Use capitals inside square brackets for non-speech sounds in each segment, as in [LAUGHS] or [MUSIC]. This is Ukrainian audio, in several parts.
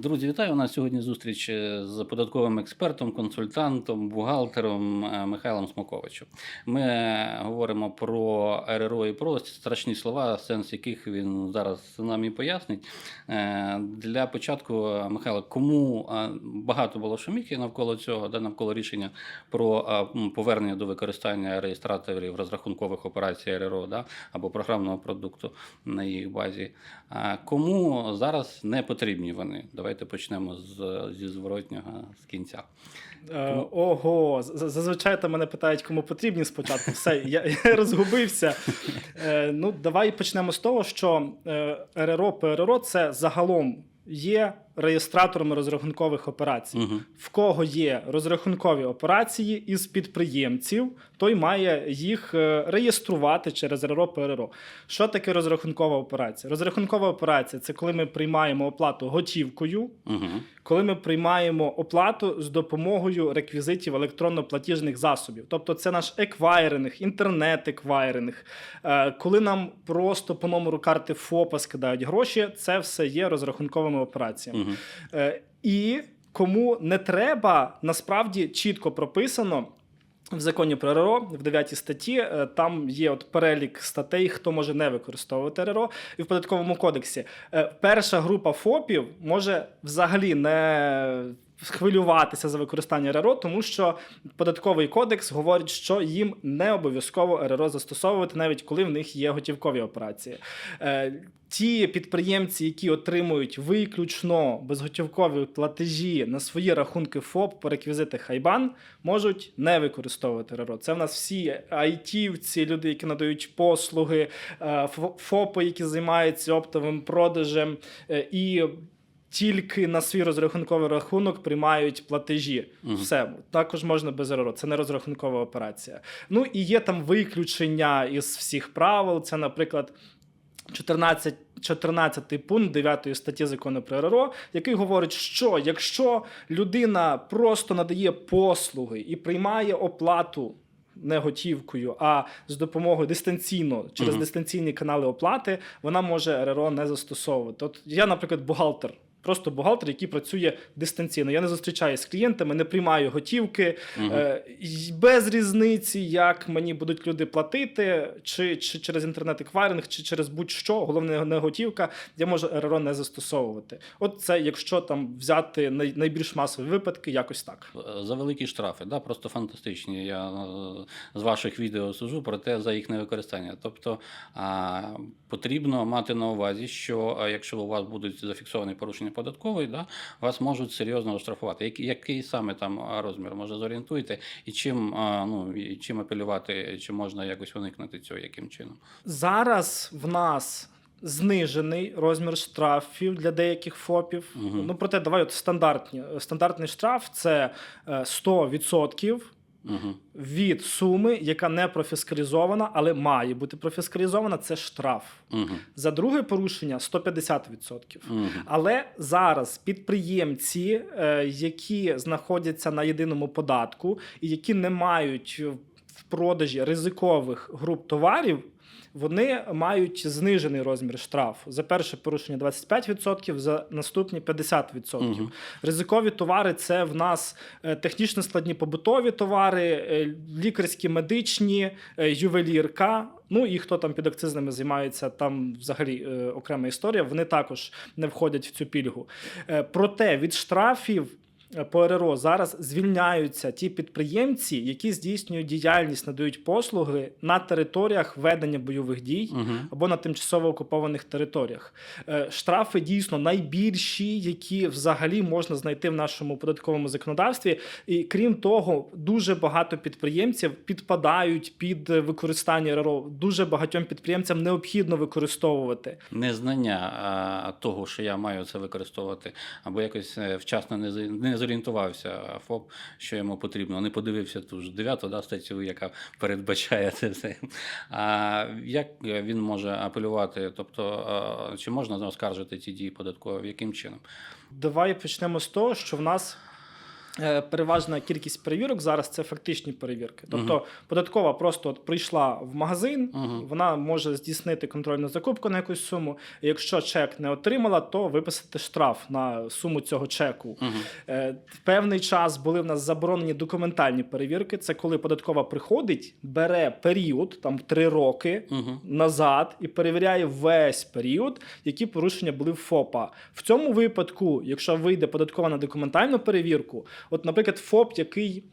Друзі, вітаю. У нас сьогодні зустріч е, з податковим експертом, консультантом, бухгалтером е, Михайлом Смоковичем. Ми е, говоримо про РРО і про страшні слова, сенс яких він зараз нам і пояснить. Для початку, Михайло, кому багато було шуміхи навколо цього, да, навколо рішення про повернення до використання реєстраторів розрахункових операцій РРО да, або програмного продукту на їх базі. Кому зараз не потрібні вони? Давайте почнемо з, зі зворотнього з кінця. Е, ого, зазвичай там мене питають, кому потрібні спочатку. Все, я, [LAUGHS] я розгубився. Е, ну, давай почнемо з того, що е, РРО, ПРРО це загалом є реєстраторами розрахункових операцій. Угу. В кого є розрахункові операції із підприємців, той має їх е, реєструвати через РРО ПРРО. Що таке розрахункова операція? Розрахункова операція це коли ми приймаємо оплату готівкою, Угу. коли ми приймаємо оплату з допомогою реквізитів електронно-платіжних засобів. Тобто це наш еквайринг, інтернет-еквайринг. Е, Коли нам просто по номеру карти ФОПа скидають гроші, це все є розрахунковими операціями. Угу. Е, І кому не треба, насправді чітко прописано. В законі про РРО в 9 статті е, там є от перелік статей, хто може не використовувати РРО. І в податковому кодексі е, перша група ФОПів може взагалі не хвилюватися за використання РРО, тому що податковий кодекс говорить, що їм не обов'язково РРО застосовувати, навіть коли в них є готівкові операції. Е, Ті підприємці, які отримують виключно безготівкові платежі на свої рахунки ФОП по реквізитах Хайбан, можуть не використовувати РРО. Це в нас всі айтівці, люди, які надають послуги, е, ФОПи, які займаються оптовим продажем, е, і тільки на свій розрахунковий рахунок приймають платежі. Мгм. Все також можна без РРО. Це не розрахункова операція. Ну і є там виключення із всіх правил. Це, наприклад. 14, 14 пункт 9 статті закону про РРО, який говорить, що якщо людина просто надає послуги і приймає оплату не готівкою, а з допомогою дистанційно через Мгм. дистанційні канали оплати, вона може РРО не застосовувати. От я, наприклад, бухгалтер. Просто бухгалтер, який працює дистанційно. Я не зустрічаюся з клієнтами, не приймаю готівки. Е, без різниці, як мені будуть люди платити, чи, чи через інтернет-еквайринг, чи через будь-що, головне не готівка, я можу РРО не застосовувати. От це, якщо там взяти найбільш масові випадки, якось так. За великі штрафи, да, просто фантастичні. Я е, з ваших відео сужу про те за їх невикористання. Тобто а, потрібно мати на увазі, що якщо у вас будуть зафіксовані порушення податкової, да, вас можуть серйозно оштрафувати. Який, який саме там розмір може зорієнтуйте, і чим ну і чим апелювати, чи можна якось уникнути цього, яким чином? Зараз в нас. Знижений розмір штрафів для деяких ФОПів. Мгм. Ну проте давай от стандартні. Стандартний штраф це е, 100% Угу. від суми, яка не профіскалізована, але має бути профіскалізована. Це штраф. Угу. За друге порушення 150%. Угу. Але зараз підприємці, е, які знаходяться на єдиному податку і які не мають в продажі ризикових груп товарів. Вони мають знижений розмір штрафу за перше порушення 25%, за наступні 50%. Мгм. Ризикові товари це в нас е, технічно складні побутові товари, е, лікарські, медичні, е, ювелірка. Ну і хто там під акцизними займається, там взагалі е, окрема історія. Вони також не входять в цю пільгу. Е, проте від штрафів. По РРО зараз звільняються ті підприємці, які здійснюють діяльність, надають послуги на територіях ведення бойових дій Угу. або на тимчасово окупованих територіях. Е, Штрафи дійсно найбільші, які взагалі можна знайти в нашому податковому законодавстві. І крім того, дуже багато підприємців підпадають під використання РРО. Дуже багатьом підприємцям необхідно використовувати. Незнання того, що я маю це використовувати, або якось е, вчасно не, не зорієнтувався ФОП, що йому потрібно, не подивився ту ж дев'яту да, статтю, яка передбачає це все. А як він може апелювати? Тобто, чи можна оскаржити ці дії податкові? Яким чином? Давай почнемо з того, що в нас переважна кількість перевірок зараз це фактичні перевірки. Тобто податкова просто от прийшла в магазин, Мгм. вона може здійснити контрольну закупку на якусь суму. І якщо чек не отримала, то виписати штраф на суму цього чеку. Мгм. Е, В певний час були в нас заборонені документальні перевірки. Це коли податкова приходить, бере період, там три роки. Мгм. Назад і перевіряє весь період, які порушення були в ФОПа. В цьому випадку, якщо вийде податкова на документальну перевірку, от, наприклад, ФОП, який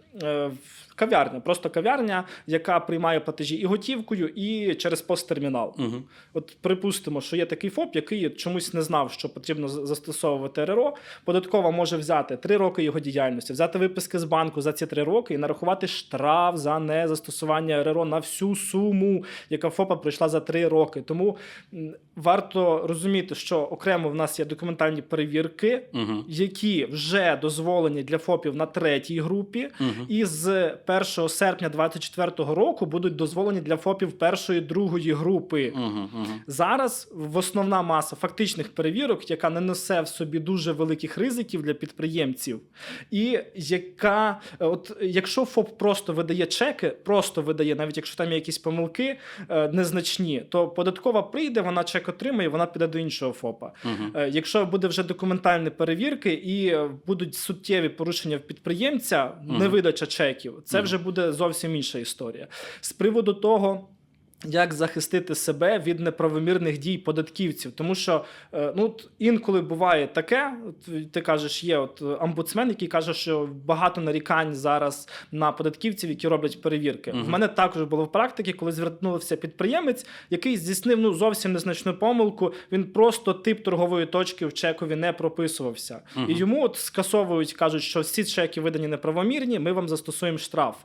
кав'ярня, просто кав'ярня, яка приймає платежі і готівкою, і через посттермінал. Мгм. От припустимо, що є такий ФОП, який чомусь не знав, що потрібно застосовувати РРО. Податкова може взяти три роки його діяльності, взяти виписки з банку за ці три роки і нарахувати штраф за незастосування РРО на всю суму, яка ФОПа пройшла за три роки. Тому варто розуміти, що окремо в нас є документальні перевірки. Мгм. Які вже дозволені для ФОПів на третій групі, Мгм. і з 1 серпня 2024 року будуть дозволені для ФОПів першої другої групи. Мгм. Мгм. Зараз в основна маса фактичних перевірок, яка не несе в собі дуже великих ризиків для підприємців, і яка, от якщо ФОП просто видає чеки, просто видає, навіть якщо там є якісь помилки е, незначні, то податкова прийде, вона чек отримає, вона піде до іншого ФОПа. Мгм. Е, Якщо буде вже документальні перевірки і будуть суттєві порушення в підприємця, Мгм. невидача чеків, це Мгм. вже буде зовсім інша історія. З приводу того. Як захистити себе від неправомірних дій податківців? Тому що е, ну інколи буває таке. Ти кажеш, є от омбудсмен, який каже, що багато нарікань зараз на податківців, які роблять перевірки. Мгм. В мене також було в практиці, коли звернувся підприємець, який здійснив ну зовсім незначну помилку. Він просто тип торгової точки в чекові не прописувався, Мгм. і йому от скасовують, кажуть, що всі чеки видані неправомірні. Ми вам застосуємо штраф.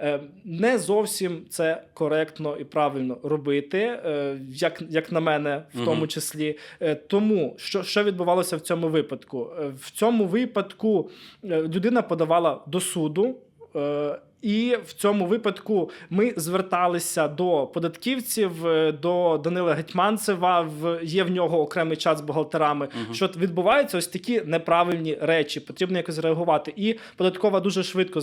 Е, Не зовсім це коректно і правильно робити, е, як, як на мене, в угу. тому числі. Е, Тому що, що відбувалося в цьому випадку? В цьому випадку людина подавала до суду. І в цьому випадку ми зверталися до податківців, е, до Данила Гетьманцева. В є в нього окремий чат з бухгалтерами. Мгм. Що відбуваються ось такі неправильні речі. Потрібно якось реагувати. І податкова дуже швидко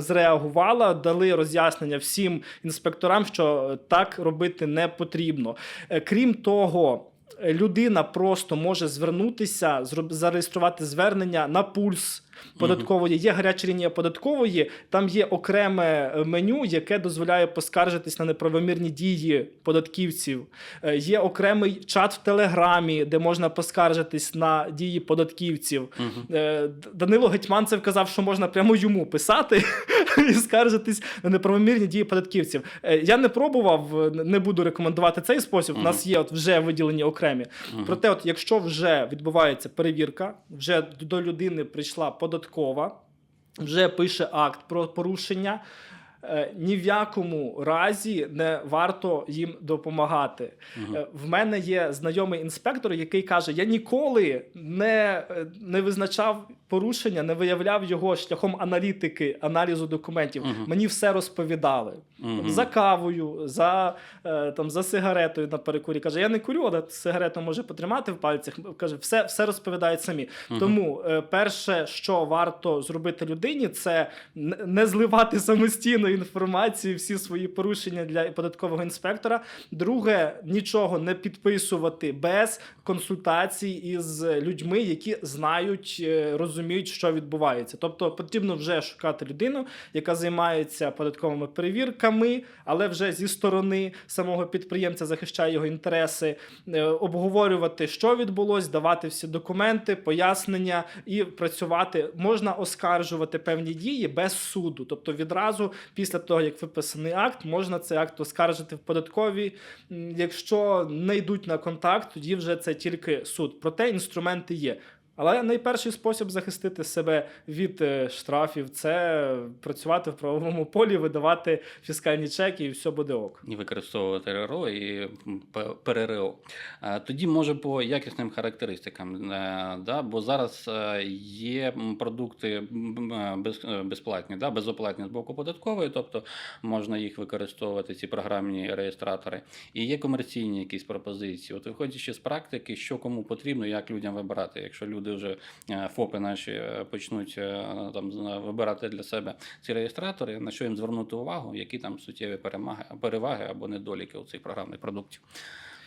зреагувала, дали роз'яснення всім інспекторам, що так робити не потрібно. Е, Крім того. Людина просто може звернутися, зареєструвати звернення на пульс податкової. Є гаряча лінія податкової, там є окреме е, меню, яке дозволяє поскаржитись на неправомірні дії податківців. Е, Є окремий чат в Телеграмі, де можна поскаржитись на дії податківців. Е, Данило Гетьманцев казав, що можна прямо йому писати [LAUGHS] і скаржитись на неправомірні дії податківців. Е, Я не пробував, е, не буду рекомендувати цей спосіб. У нас є от вже виділені окремі. Проте, от якщо вже відбувається перевірка, вже до людини прийшла податкова, вже пише акт про порушення. е, Ні в якому разі не варто їм допомагати. Е, В мене є знайомий інспектор, який каже: Я ніколи не, не визначав порушення, не виявляв його шляхом аналітики, аналізу документів. Мгм. Мені все розповідали. Мгм. За кавою, за, е, там, за сигаретою на перекурі. Каже, я не курю, але сигарету може потримати в пальцях. Каже, все, все розповідають самі. Мгм. Тому е, перше, що варто зробити людині, це не зливати самостійно інформацію, всі свої порушення для податкового інспектора. Друге, нічого не підписувати без консультацій із людьми, які знають, е, розуміють, що відбувається. Тобто потрібно вже шукати людину, яка займається податковими перевірками, але вже зі сторони самого підприємця захищає його інтереси, е, обговорювати, що відбулось, давати всі документи, пояснення і працювати. Можна оскаржувати певні дії без суду. Тобто відразу після того, як виписаний акт, можна цей акт оскаржити в податковій. Якщо не йдуть на контакт, тоді вже це тільки суд. Проте інструменти є. Але найперший спосіб захистити себе від е, штрафів це працювати в правовому полі, видавати фіскальні чеки, і все буде ок. І використовувати РРО і ПРРО. Тоді може по якісним характеристикам, е, да? бо зараз е, є продукти без, безплатні, да? безоплатні з боку податкової, тобто можна їх використовувати, ці програмні реєстратори. І є комерційні якісь пропозиції. От виходячи з практики, що кому потрібно, як людям вибирати. Якщо люди люди вже е, ФОПи наші е, почнуть е, там вибирати для себе ці реєстратори, на що їм звернути увагу, які там суттєві перемаги, переваги або недоліки у цих програмних продуктів.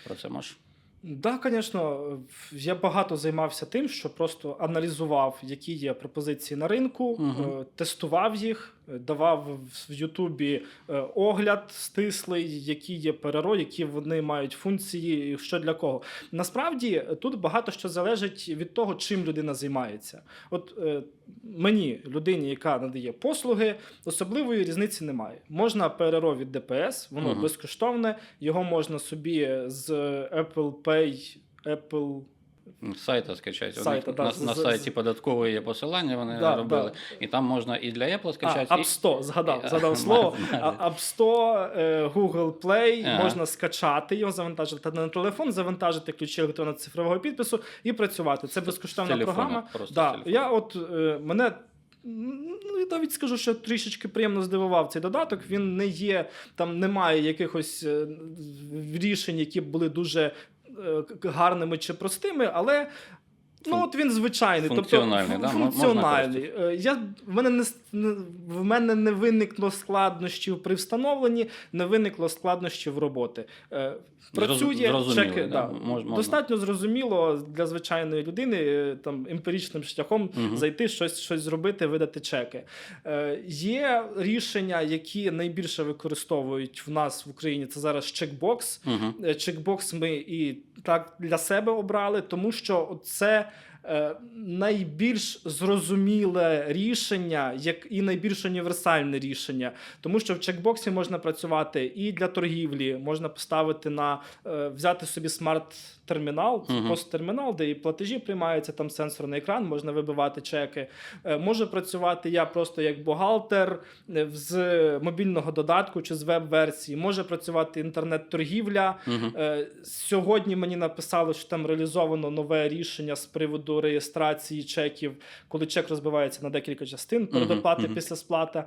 Про це можеш. Да, звісно, я багато займався тим, що просто аналізував, які є пропозиції на ринку, е, тестував їх, давав в- Ютубі е, огляд стислий, які є ПРРО, які вони мають функції, і що для кого. Насправді тут багато що залежить від того, чим людина займається. От е, мені, людині, яка надає послуги, особливої різниці немає. Можна ПРРО від ДПС, воно Мгм. безкоштовне, його можна собі з Apple Pay, Apple. Сайта скачати. Сайта, да, на, з- на сайті податкової є посилання, вони Да, робили. да. І там можна і для Apple А, скачати. App і... Згадав, і- [LAUGHS] згадав слово. [LAUGHS] А- App Store, е, Google Play, Ага. можна скачати його, завантажити на телефон, завантажити ключі електронного цифрового підпису і працювати. Це безкоштовна телефона, програма. Да, я от е, мене. Ну, я навіть скажу, що трішечки приємно здивував цей додаток. Він не є, там немає якихось е, рішень, які б були дуже гарними чи простими, але. Ну, от він звичайний, функціональний, тобто да? функціональний. Е, Я, в, мене не, в мене не виникло складнощів при встановленні, не виникло складнощів роботи. Е, Працює, зрозуміло, чеки, да, да. мож- можна. достатньо зрозуміло для звичайної людини е, там емпіричним шляхом Мгм. зайти, щось, щось зробити, видати чеки. Е, є рішення, які найбільше використовують в нас в Україні. Це зараз чекбокс. Угу. Чекбокс ми і так для себе обрали, тому що це найбільш зрозуміле рішення, як і найбільш універсальне рішення. Тому що в чекбоксі можна працювати і для торгівлі, можна поставити на е, взяти собі смарт-термінал, Мгм. посттермінал, де і платежі приймаються, там сенсорний екран, можна вибивати чеки. Е, Може працювати я просто як бухгалтер е, з мобільного додатку чи з веб-версії, може працювати інтернет-торгівля. Угу. Е, Сьогодні мені написали, що там реалізовано нове рішення з приводу реєстрації чеків, коли чек розбивається на декілька частин, передоплати мгм. після сплати.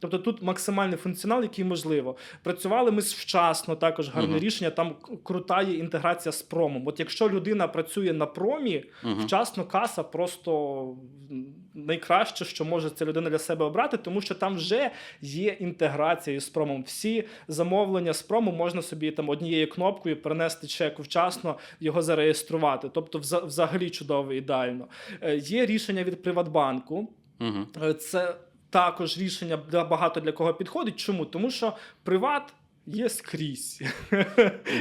Тобто тут максимальний функціонал, який можливо. Працювали ми вчасно, також гарне Мгм. рішення. Там крута є інтеграція з промом. От якщо людина працює на промі, Угу. вчасно каса просто найкраще, що може ця людина для себе обрати, тому що там вже є інтеграція з промом. Всі замовлення з прому можна собі там однією кнопкою перенести чек вчасно, його зареєструвати. Тобто, взагалі чудово, ідеально. Е, Є рішення від Приватбанку. Угу. Це також рішення для багато для кого підходить. Чому? Тому що приват. Є скрізь. [LAUGHS]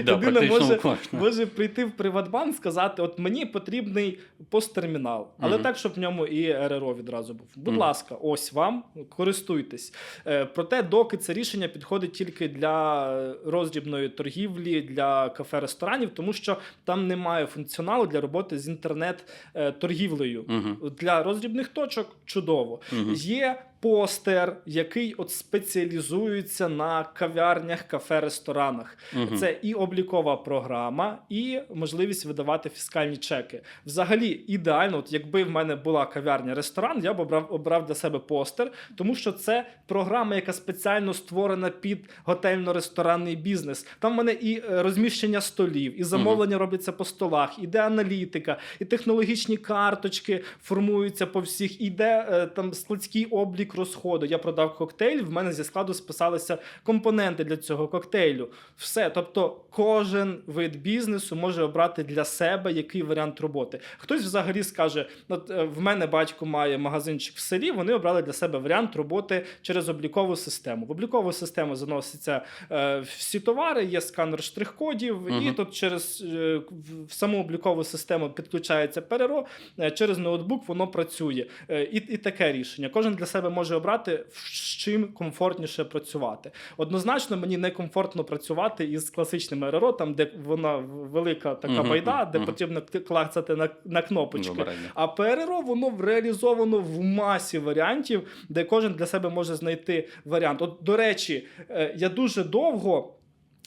Да, Людина може, кожна. може прийти в Приватбанк, сказати: от мені потрібний посттермінал, але Мгм. так, щоб в ньому і РРО відразу був. Будь Мгм. ласка, ось вам, користуйтесь. Е, Проте, доки це рішення підходить тільки для роздрібної торгівлі, для кафе-ресторанів, тому що там немає функціоналу для роботи з інтернет-торгівлею. Угу. Для роздрібних точок чудово. Угу. Є постер, який от спеціалізується на кав'ярнях, кафе-ресторанах. Угу. Це і облікова програма, і можливість видавати фіскальні чеки. Взагалі, ідеально, от якби в мене була кав'ярня, ресторан, я б обрав, обрав для себе постер, тому що це програма, яка спеціально створена під готельно-ресторанний бізнес. Там в мене і е, розміщення столів, і замовлення робляться по столах, іде аналітика, і технологічні карточки формуються по всіх, іде е, там складський облік розходу. Я продав коктейль, в мене зі складу списалися компоненти для цього коктейлю. Все, тобто кожен вид бізнесу може обрати для себе який варіант роботи. Хтось взагалі скаже: от е, в мене батько має магазинчик в селі. Вони обрали для себе варіант роботи через облікову систему. В облікову систему заносяться е, всі товари, є сканер штрих-кодів, і тут через е, в- саму облікову систему підключається ПРРО, е, через ноутбук воно працює. Е, І, і таке рішення. Кожен для себе може обрати, з чим комфортніше працювати. Однозначно, мені некомфортно працювати із класичним РРО, там, де вона велика така Мгм, байда, де потрібно клацати на, на кнопочки. Добре. А ПРРО воно реалізовано в масі варіантів, де кожен для себе може знайти варіант. От, до речі, е, я дуже довго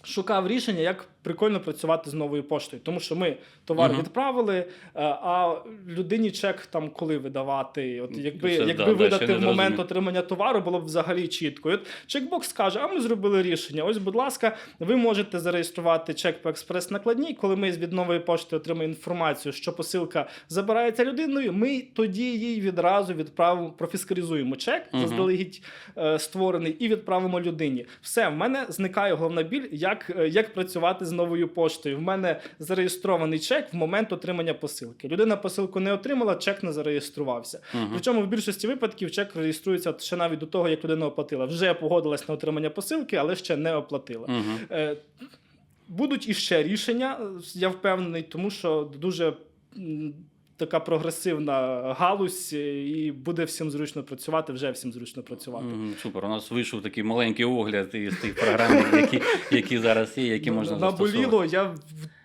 шукав рішення, як прикольно працювати з новою поштою, тому що ми товар Мгм. відправили, е, а людині чек там коли видавати. От якби, Це, якби да, видати ще в момент зрозумів. отримання товару, було б взагалі чітко. І от чекбокс каже: а ми зробили рішення. Ось, будь ласка, ви можете зареєструвати чек по експрес-накладній. Коли ми від нової пошти отримаємо інформацію, що посилка забирається людиною, ми тоді їй відразу відправимо, профіскалізуємо чек, Мгм. заздалегідь е, створений, і відправимо людині. Все, в мене зникає головна біль, як, е, як працювати з новою поштою. В мене зареєстрований чек в момент отримання посилки. Людина посилку не отримала, чек не зареєструвався. Угу. Причому в більшості випадків чек реєструється ще навіть до того, як людина оплатила. Вже погодилась на отримання посилки, але ще не оплатила. Угу. Будуть іще рішення, я впевнений, тому що дуже така прогресивна галузь, і буде всім зручно працювати, вже всім зручно працювати. Мгм, Супер. У нас вийшов такий маленький огляд із тих програм, які, які зараз є, які можна застосовувати. Наболіло, я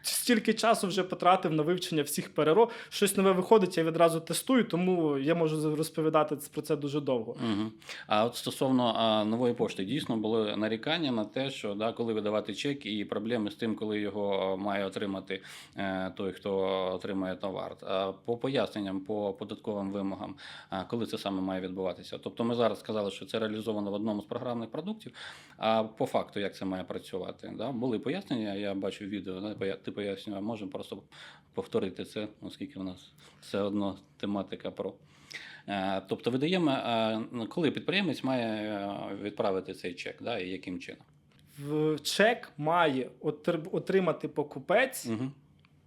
стільки часу вже потратив на вивчення всіх ПРО. Щось нове виходить, я відразу тестую, тому я можу розповідати про це дуже довго. Угу. А от стосовно а, нової пошти, дійсно були нарікання на те, що да, коли видавати чек, і проблеми з тим, коли його має отримати е, той, хто отримує товар. А по поясненням, по податковим вимогам, а, коли це саме має відбуватися. Тобто ми зараз сказали, що це реалізовано в одному з програмних продуктів. А по факту, як це має працювати? Да? Були пояснення, я бачу відео, да? поя- ти пояснював, можемо просто повторити це, оскільки у нас все одно тематика про. Е, Тобто видаємо, е, коли підприємець має е, відправити цей чек, да, і яким чином. В чек має отримати покупець Угу.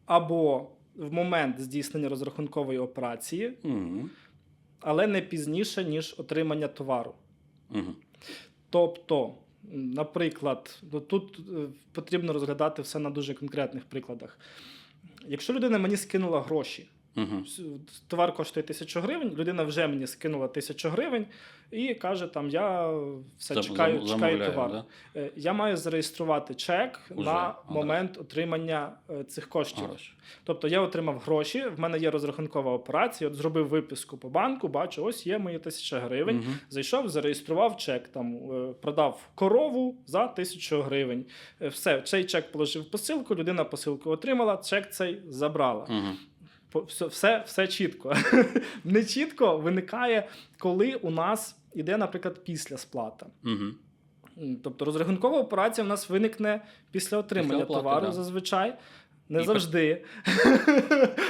або в момент здійснення розрахункової операції, Угу. але не пізніше, ніж отримання товару. Угу. Тобто, наприклад, ну, тут е, потрібно розглядати все на дуже конкретних прикладах. Якщо людина мені скинула гроші, Угу. товар коштує тисячу гривень, людина вже мені скинула тисячу гривень і каже: там я все Зам- чекаю, чекаю товар. да? Е, Я маю зареєструвати чек Уже, на момент отримання е, цих коштів. Гроші. Тобто я отримав гроші, в мене є розрахункова операція, от зробив виписку по банку, бачу, ось є мої тисяча гривень. Мгм. Зайшов, зареєстрував чек, там е, продав корову за тисячу гривень. Все, цей чек положив в посилку, людина посилку отримала, чек цей забрала. Мгм. Все, все, все чітко. [LAUGHS] Не чітко виникає, коли у нас іде, наприклад, після сплата. Угу. Тобто розрахункова операція у нас виникне після отримання Після оплати, товару да. зазвичай. Не І завжди. [LAUGHS]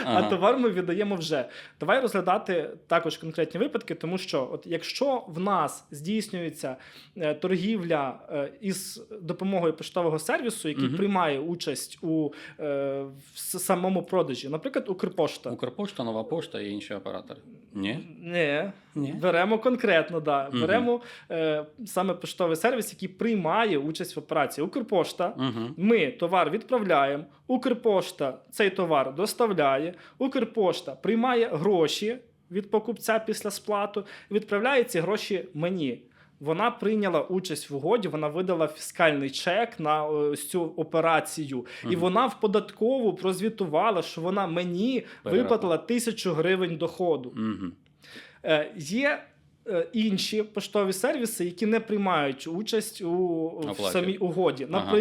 А Ага. товар ми віддаємо вже. Давай розглядати також конкретні випадки, тому що, от якщо в нас здійснюється е, торгівля е, із допомогою поштового сервісу, який Мгм. приймає участь у е, в самому продажі, наприклад, Укрпошта. Укрпошта, нова пошта і інші оператори. Ні? Ні, Ні. беремо конкретно, да. Мгм. беремо е, саме поштовий сервіс, який приймає участь в операції. Укрпошта. Угу. Ми товар відправляємо, Укрпошта цей товар доставляє, Укрпошта приймає гроші від покупця після сплату, і відправляє ці гроші мені. Вона прийняла участь в угоді, вона видала фіскальний чек на е, ось цю операцію, і вона в податкову прозвітувала, що вона мені виплатила тисячу гривень доходу. Угу. Е, є е, інші поштові сервіси, які не приймають участь у в самій угоді. Ага.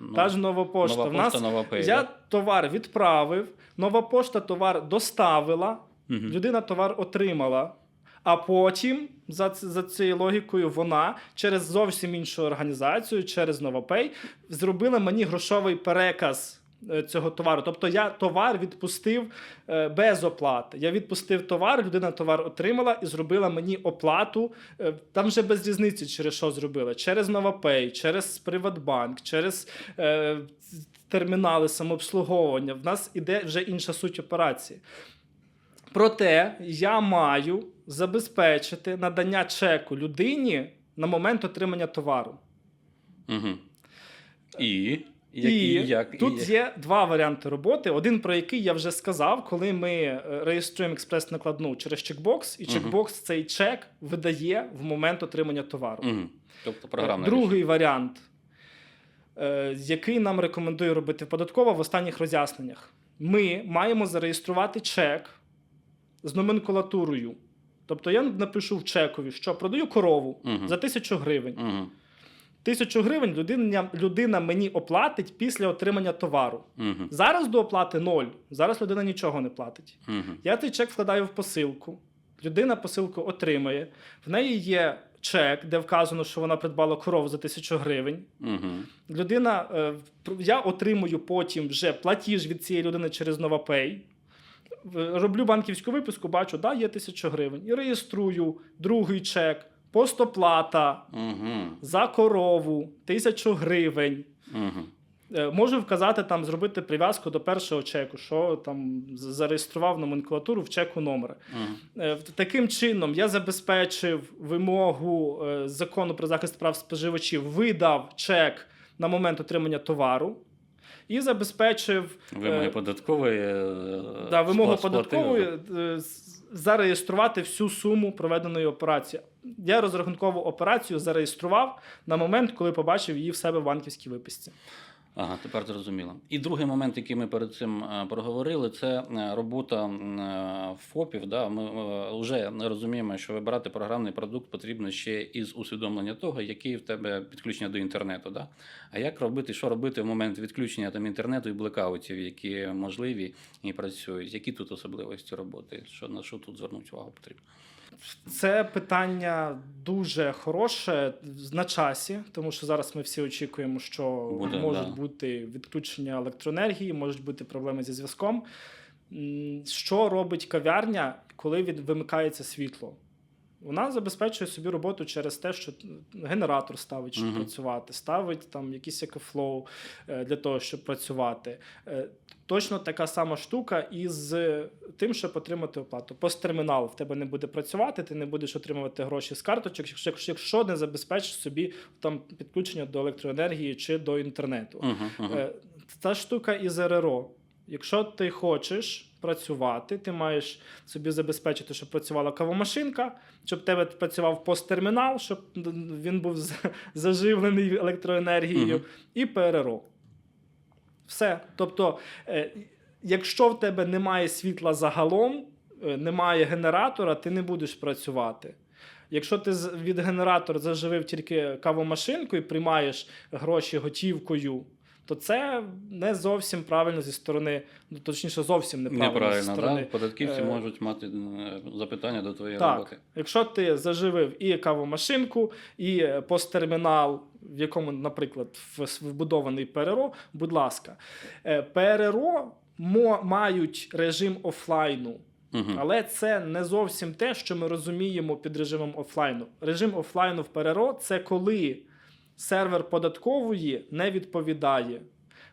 Наприклад, та ж нова пошта. Нова В нас пошта, нова пей. я товар відправив, нова пошта товар доставила, Угу. людина товар отримала. А потім, за, за цією логікою, вона через зовсім іншу організацію, через Новопей, зробила мені грошовий переказ цього товару. Тобто я товар відпустив е, без оплати. Я відпустив товар, людина товар отримала і зробила мені оплату. Е, Там вже без різниці, через що зробила. Через Новопей, через Приватбанк, через е, термінали самообслуговування. В нас іде вже інша суть операції. Проте я маю забезпечити надання чеку людині на момент отримання товару. Угу. І? І Які, як, тут і... є два варіанти роботи. Один про який я вже сказав, коли ми е, реєструємо експрес-накладну через чекбокс, і чекбокс цей чек видає в момент отримання товару. Угу. Тобто програмна Другий варіант, е, який нам рекомендує робити податкова в останніх роз'ясненнях. Ми маємо зареєструвати чек з номенклатурою. Тобто я напишу в чекові, що продаю корову Мгм. за тисячу гривень. Угу. Тисячу гривень людина, людина мені оплатить після отримання товару. Угу. Зараз до оплати ноль. Зараз людина нічого не платить. Угу. Я цей чек вкладаю в посилку. Людина посилку отримає. В неї є чек, де вказано, що вона придбала корову за тисячу гривень. Угу. Людина, е, я отримую потім вже платіж від цієї людини через. В- Роблю банківську виписку, бачу, да, є тисяча гривень. І реєструю другий чек, постоплата Угу. за корову, тисячу гривень. Угу. Можу вказати там, зробити прив'язку до першого чеку, що там зареєстрував номенклатуру в чеку номер. Угу. Е, Таким чином я забезпечив вимогу е, закону про захист прав споживачів, видав чек на момент отримання товару і забезпечив Вимоги Е, податкової. е, да, вимоги податкової е, зареєструвати всю суму проведеної операції. Я розрахункову операцію зареєстрував на момент, коли побачив її в себе в банківській виписці. Ага, тепер зрозуміло. І другий момент, який ми перед цим е, проговорили, це е, робота е, ФОПів. Да? Ми вже розуміємо, що вибирати програмний продукт потрібно ще із усвідомлення того, який в тебе підключення до інтернету. Да? А як робити, що робити в момент відключення там інтернету і блекаутів, які можливі і працюють? Які тут особливості роботи? Що на що тут звернути увагу потрібно? Це питання дуже хороше на часі, тому що зараз ми всі очікуємо, що Буде, можуть да. бути відключення електроенергії, можуть бути проблеми зі зв'язком. Що робить кав'ярня, коли вимикається світло? Вона забезпечує собі роботу через те, що генератор ставить, щоб Мгм. працювати, ставить там якийсь екофлоу для того, щоб працювати. Е, Точно така сама штука із тим, щоб отримати оплату. Посттермінал в тебе не буде працювати, ти не будеш отримувати гроші з карточок, якщо, якщо- не забезпечиш собі там підключення до електроенергії чи до інтернету. Угу, угу. Е, Та штука із РРО. Якщо ти хочеш працювати, ти маєш собі забезпечити, щоб працювала кавомашинка, щоб в тебе працював посттермінал, щоб він був заживлений електроенергією, Мгм. і ПРРО. Все. Тобто, е, якщо в тебе немає світла загалом, е, немає генератора, ти не будеш працювати. Якщо ти від генератора заживив тільки кавомашинку і приймаєш гроші готівкою, то це не зовсім правильно зі сторони, ну точніше, зовсім неправильно, зі сторони. да? податківці е, можуть мати е, запитання до твоєї Так, роботи. якщо ти заживив і кавомашинку, і е, посттермінал, в якому, наприклад, вбудований ПРРО, будь ласка, Е, ПРРО мо- мають режим офлайну. Угу. Але це не зовсім те, що ми розуміємо під режимом офлайну. Режим офлайну в ПРРО це коли сервер податкової не відповідає.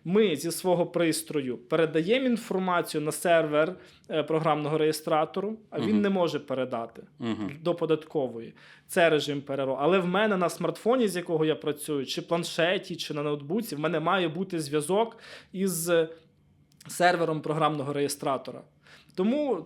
Ми зі свого пристрою передаємо інформацію на сервер е, програмного реєстратору, а він Мгм. не може передати Угу. до податкової. Це режим ПРРО. Але в мене на смартфоні, з якого я працюю, чи планшеті, чи на ноутбуці, в мене має бути зв'язок із сервером програмного реєстратора. Тому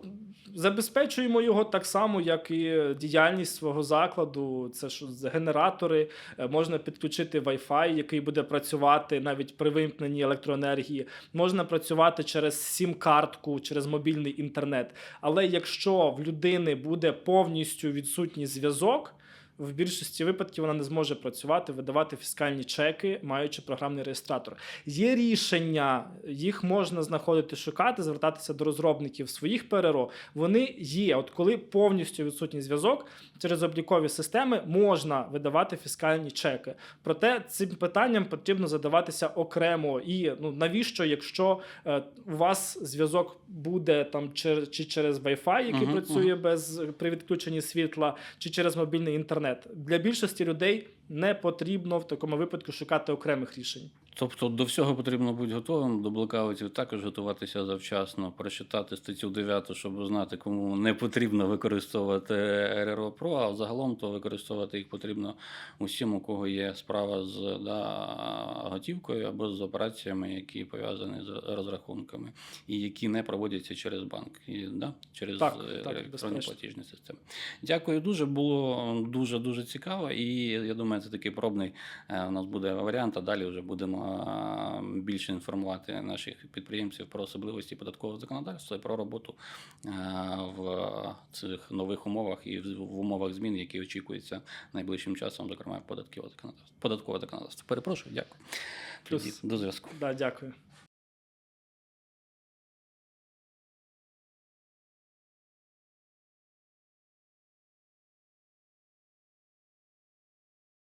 забезпечуємо його так само, як і діяльність свого закладу. Це ж генератори, е, можна підключити Wi-Fi, який буде працювати навіть при вимкненні електроенергії. Можна працювати через сім-картку, через мобільний інтернет. Але якщо в людини буде повністю відсутній зв'язок, в більшості випадків вона не зможе працювати, видавати фіскальні чеки, маючи програмний реєстратор. Є рішення, їх можна знаходити, шукати, звертатися до розробників своїх ПРРО. Вони є. От коли повністю відсутній зв'язок через облікові системи можна видавати фіскальні чеки. Проте цим питанням потрібно задаватися окремо. І ну навіщо, якщо е, у вас зв'язок буде там чи, чи через Wi-Fi, який Мгм, працює без при відключенні світла, чи через мобільний інтернет для більшості людей не потрібно в такому випадку шукати окремих рішень. Тобто до всього потрібно бути готовим, до блокаутів також готуватися завчасно, прочитати статтю 9, щоб знати, кому не потрібно використовувати РРО Про, а загалом то використовувати їх потрібно усім, у кого є справа з да, готівкою або з операціями, які пов'язані з розрахунками, і які не проводяться через банк, і, да, через Так, е, так, платіжні системи. Дякую дуже, було дуже дуже цікаво, і я думаю, це такий пробний. е, У нас буде варіант, а далі вже будемо е, більше інформувати наших підприємців про особливості податкового законодавства і про роботу е, в цих нових умовах і в умовах змін, які очікуються найближчим часом, зокрема податкове законодавство. Податкове законодавство. Перепрошую, дякую. Плюс- До зв'язку. Да, дякую.